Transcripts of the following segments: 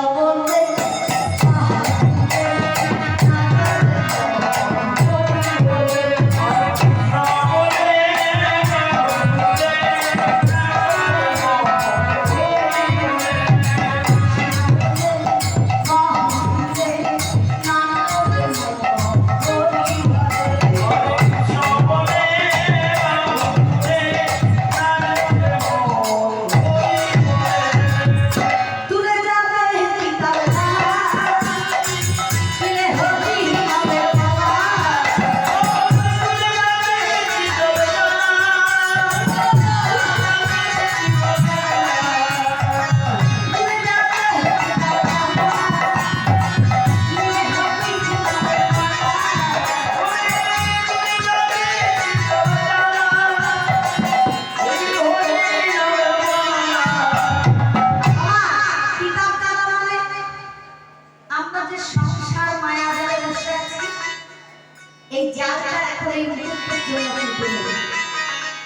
সকল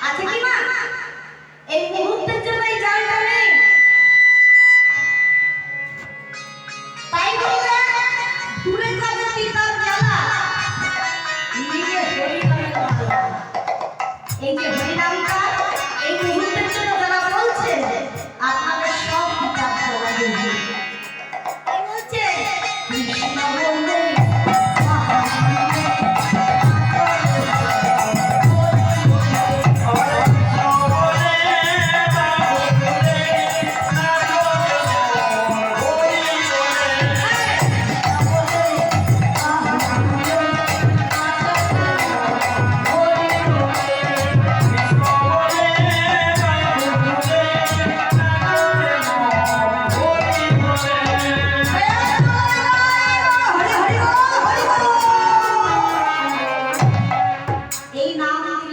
আছে কি মা? এই মুহূর্তের জন্য এই জালটা নেই। তাই বললে দূরে যাবে পিতার জ্বালা। নিজে শরীর এই যে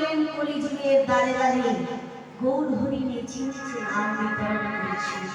এলেন কলিযুগের দ্বারে দ্বারে গৌর হরিণে চিনছে আমি বিতরণ করেছিস